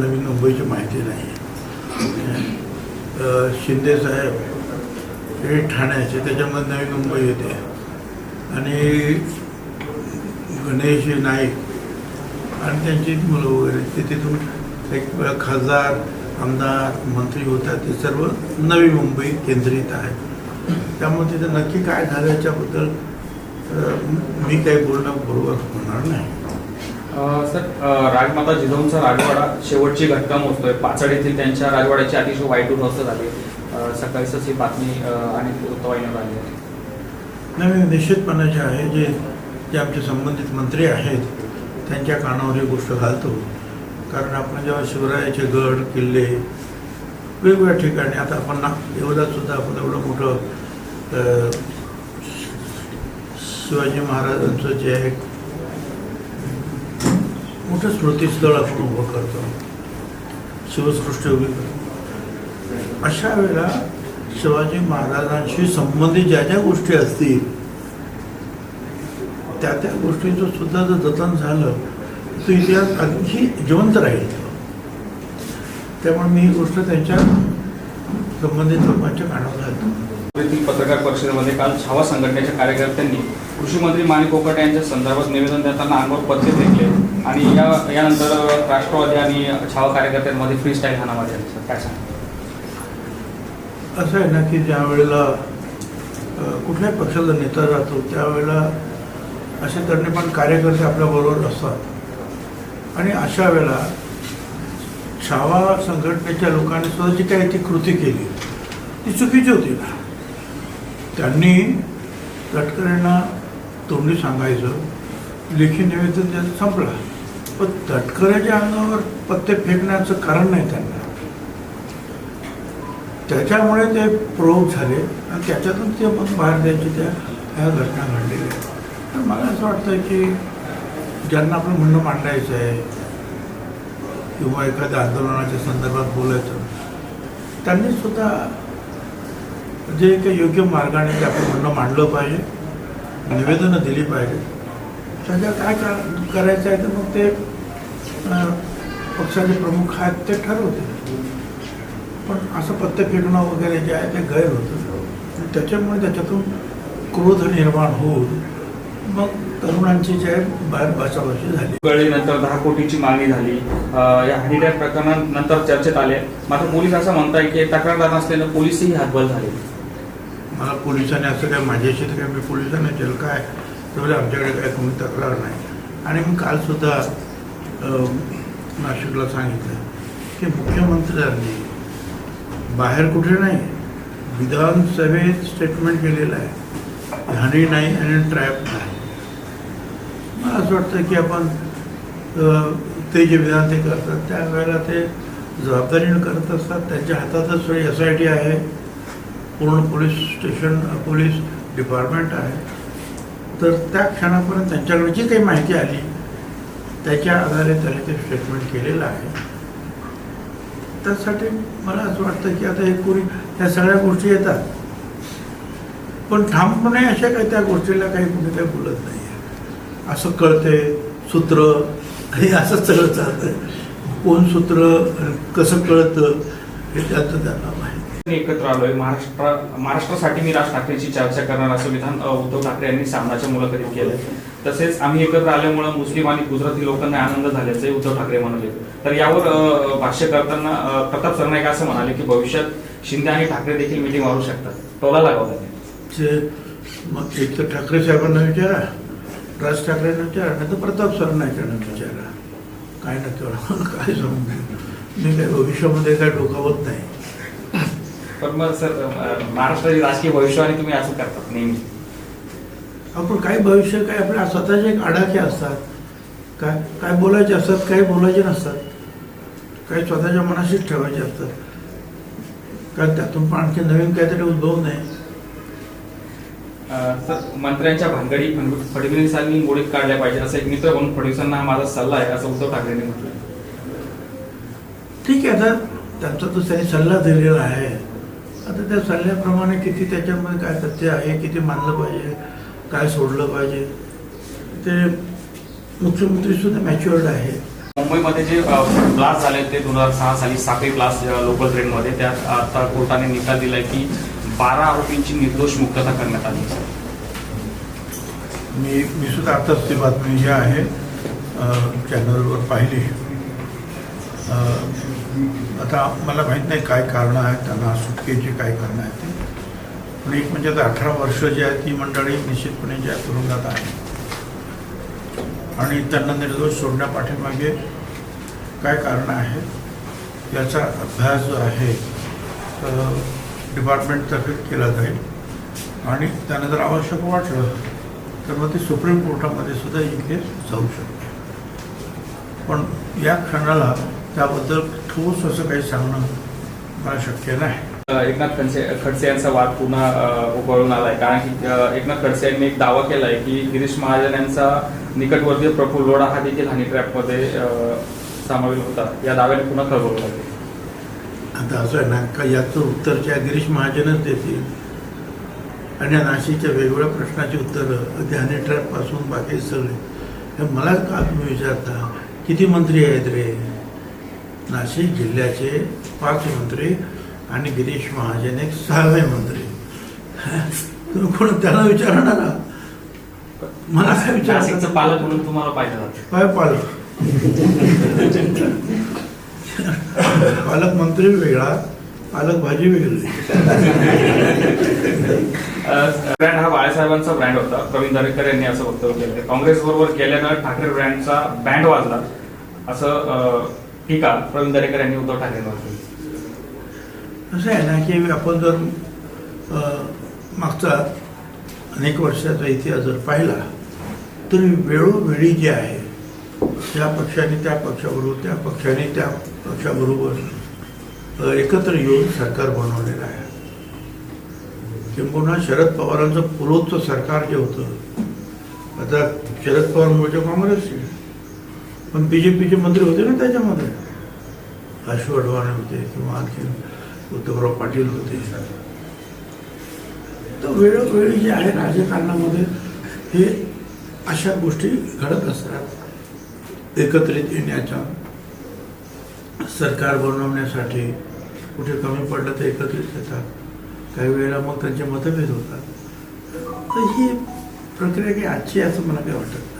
नवीन मुंबईची माहिती नाही. शिंदेसाहेब शिंदे साहेब हे ठाण्याचे त्याच्यामध्ये नवी मुंबई येते. आणि गणेश नाईक आणि त्यांची मुलं वगैरे ते तिथून एक खासदार आमदार मंत्री होतात. ते सर्व नवी मुंबई केंद्रित आहे. त्यामुळे तिथं नक्की काय झालं याच्याबद्दल मी काही बोलणं बरोबर होणार नाही. सर राजमाता जिजाऊंचा राजवाडा शेवटची घटना मोजतोय. पाचड येथील त्यांच्या राजवाड्याची अतिशय वाईट दुरवस्था झाली. सकाळीच ही बातमी आणि वृत्तवाहिनीवर आली आहे. नाही निश्चितपणे जे आहे जे जे आमचे संबंधित मंत्री आहेत त्यांच्या कानावर ही गोष्ट घालतो. कारण आपण जेव्हा शिवरायाचे गड किल्ले वेगवेगळ्या ठिकाणी आता आपण ना एवढ्यात सुद्धा आपण एवढं मोठं शिवाजी महाराजांचं जे आहे मोठं स्मृतीस्थळ आपण उभं करतो. शिवसृष्टी उभी करतो. अशा वेळेला शिवाजी महाराजांशी संबंधित ज्या ज्या गोष्टी असतील त्या त्या गोष्टींचं सुद्धा जर जतन झालं तर इतिहास आणखी जिवंत राहील. त्यामुळे मी ही गोष्ट त्यांच्या संबंधित लोकांच्या कानावर पत्रकार परिषदेमध्ये काल छावा संघटनेच्या कार्यकर्त्यांनी कृषी मंत्री माणिक कोकाटे यांच्या संदर्भात निवेदन देताना अंगावर पत्ते फेकले आणि या यानंतर राष्ट्रवादी आणि छावा कार्यकर्त्यांमध्ये फ्री स्टाईल हाणामारी झाली. काय सांगा असं आहे ना की ज्या वेळेला कुठल्याही पक्षाचा नेता जातो त्यावेळेला असे करणे पण कार्यकर्ते आपल्याबरोबर असतात. आणि अशा वेळेला छावा संघटनेच्या लोकांनी सुद्धा जी काही ती कृती केली ती चुकीची होती ना. त्यांनी तटकरेंना तोंडी सांगायचं लेखी निवेदन द्यायचं संपला. पण तटकऱ्याच्या अंगावर पत्ते फेकण्याचं कारण नाही त्यांना. त्याच्यामुळे ते प्रोग झाले आणि त्याच्यातून ते मग बाहेर द्यायची त्या ह्या घटना घडलेल्या. तर मला असं वाटतं की ज्यांना आपलं म्हणणं मांडायचं आहे किंवा एखाद्या आंदोलनाच्या संदर्भात बोलायचं त्यांनी सुद्धा जे काही योग्य मार्गाने ते आपलं म्हणणं मांडलं पाहिजे निवेदनं दिली पाहिजे त्याच्या काय का- करायचं आहे तर मग ते पक्षाचे प्रमुख आहेत ते ठरवते पण असं पत्ते फिरणं वगैरे जे आहे ते गैर होतं त्याच्यामुळे त्याच्यातून क्रोध निर्माण होऊन मग तरुणांची जे बचाबाची झाली. कळल्यानंतर दहा कोटीची मागणी झाली. या हनीट्रॅप प्रकरणानंतर चर्चेत आले. मात्र पोलीस असं म्हणताय की तक्रारदार नसल्यानं पोलीसही हातबल झाले. मला पोलिसांनी असं काय माझ्याशी तर काय मी पोलिसांना केलं काय तर आमच्याकडे काय कोणी तक्रार नाही. आणि मी कालसुद्धा नाशिकला सांगितलं की मुख्यमंत्र्यांनी बाहेर कुठे नाही विधानसभेत स्टेटमेंट केलेलं आहे. हानी नाही आणि ट्रॅप नाही. असं वाटतं की आपण ते जे विधान ते करतात त्यावेळेला ते जबाबदारीनं करत असतात. त्यांच्या हातातच एस आय टी आहे. पूर्ण पोलीस स्टेशन पोलीस डिपार्टमेंट आहे. तर त्या क्षणापर्यंत त्यांच्याकडे जी काही माहिती आली त्याच्या आधारे त्याने ते स्टेटमेंट केलेलं आहे. त्यासाठी मला असं वाटतं की आता हे पूर्वी ह्या सगळ्या गोष्टी येतात. पण ठामपणे अशा काही त्या गोष्टीला काही कुणी काही बोलत नाही. असं कळते सूत्र हे असंच सगळं चालतं कोण सूत्र आणि कसं कळतं हे त्याचं त्यांना माहिती मी एकत्र आलोय. महाराष्ट्र महाराष्ट्रासाठी मी राज ठाकरेंची चर्चा करणार असं विधान उद्धव ठाकरे यांनी सामनाच्या मुलाखतीत केलं तसेच आम्ही एकत्र आल्यामुळे मुस्लिम आणि गुजराती लोकांना आनंद झाल्याचे उद्धव ठाकरे म्हणाले. तर यावर भाष्य करताना प्रताप सरनाईक असं म्हणाले की भविष्यात शिंदे आणि ठाकरे देखील मिटिंग मारू शकतात. टोला लागावला जे मग एक तर ठाकरे साहेबांना विचारा. राज ठाकरेंना विचारा नाही तर प्रताप सरनाईकांना विचारा. काय नक्की काय सांगू मी? काय भविष्यामध्ये काय डोकावत नाही. पण मग सर महाराष्ट्राची राजकीय भविष्यवाणी तुम्ही असं करतात नेहमी. आपण काही भविष्य काय आपल्या स्वतःचे एक आडाखे असतात. काय काय बोलायचे असतात काही बोलायचे नसतात. काही स्वतःच्या मनाशीच ठेवायचे असतात. कारण त्यातून पण आणखी नवीन काहीतरी उद्भवू नये. मंत्र्यांच्या भानगडी फड- फडणवीसांनी मोडीत काढल्या पाहिजे असं एक मित्र म्हणून फडणवीसांना हा माझा सल्ला आहे असं उद्धव ठाकरेंनी म्हटलं ठीक आहे आता त्यांचा तो त्यांनी सल्ला दिलेला आहे आता त्या सल्ल्याप्रमाणे किती त्याच्यामध्ये काय तथ्य आहे किती मानलं पाहिजे काय सोडलं पाहिजे ते मुख्यमंत्री सुद्धा मॅच्युअर्ड आहे मुंबईमध्ये जे ब्लास्ट झाले ते दोन हजार सहा साली साखळी ब्लास्ट लोकल ट्रेनमध्ये त्यात आता कोर्टाने निकाल दिलाय की बारा आरोपींची निर्दोष मुक्तता करण्यात आली मी मी सुद्धा आताच ती बातमी जी आहे चॅनलवर पाहिली. आता मला माहीत नाही काय कारणं आहेत त्यांना सुटकेची काय कारणं आहेत ते. पण एक म्हणजे आता अठरा वर्ष जी आहे ती मंडळी निश्चितपणे ज्या तुरुंगात आहे. आणि त्यांना निर्दोष सोडण्यापाठीमागे काय कारणं आहेत याचा अभ्यास जो आहे तर डिपार्टमेंटतर्फे केला जाईल. आणि त्यानं जर आवश्यक वाटलं तर मग ते सुप्रीम कोर्टामध्ये सुद्धा ही केस जाऊ शकते. पण या क्षणाला त्याबद्दल ठोस असं काही सांगणं मला शक्य नाही. एकनाथ खडसे खडसे यांचा वाद पुन्हा उकळून आलाय. कारण की एकनाथ खडसे यांनी एक दावा केलाय की गिरीश महाजन यांचा निकटवर्तीय प्रफुल्ल लोढा हा देखील हनी ट्रॅपमध्ये अ, होता. या दाव्याने पुन्हा खळबळ लागली आता असं आहे ना का याचं उत्तर त्या गिरीश महाजनच देतील. आणि या नाशिकच्या वेगवेगळ्या प्रश्नाची उत्तरं हनी ट्रॅपपासून बाकी सगळे. हे मला का तुम्ही विचारता? किती मंत्री आहेत रे? नाशिक जिल्ह्याचे पाच मंत्री आणि गिरीश महाजन एक सहावे मंत्री. तुम्ही कोण त्यांना विचारणार? मला काय विचार पालक म्हणून तुम्हाला पाहिजे काय पालक? पालकमंत्री वेगळा पालक भाजी वेगळी. ब्रँड हा बाळासाहेबांचा ब्रँड होता. प्रवीण दरेकर यांनी असं वक्तव्य केलं. काँग्रेस बरोबर गेल्यानं ठाकरे ब्रँडचा बँड वाजला. असं टीका प्रवीण दरेकर यांनी उद्धव ठाकरेंवर केली असं आहे ना की आपण जर मागचा अनेक वर्षाचा इतिहास जर पाहिला तर वेळोवेळी जे आहे त्या पक्षाने त्या पक्षाबरोबर त्या पक्षाने त्या पक्षाबरोबर एकत्र येऊन सरकार बनवलेलं आहे. किंबहुना शरद पवारांचं पूर्वोत्तर सरकार जे होतं आता शरद पवार मूळचे काँग्रेसचे पण बी जे पीचे मंत्री होते ना त्याच्यामध्ये. अशोक अडवाणी होते किंवा आणखी उद्धवराव पाटील होते. तर वेळोवेळी जे आहे राजकारणामध्ये हे अशा गोष्टी घडत असतात. एकत्रित येण्याच्या सरकार बनवण्यासाठी कुठे कमी पडलं तर एकत्रित येतात. काही वेळेला मग त्यांचे मतभेद होतात. तर ही प्रक्रिया काही आजची असं मला काही वाटत नाही.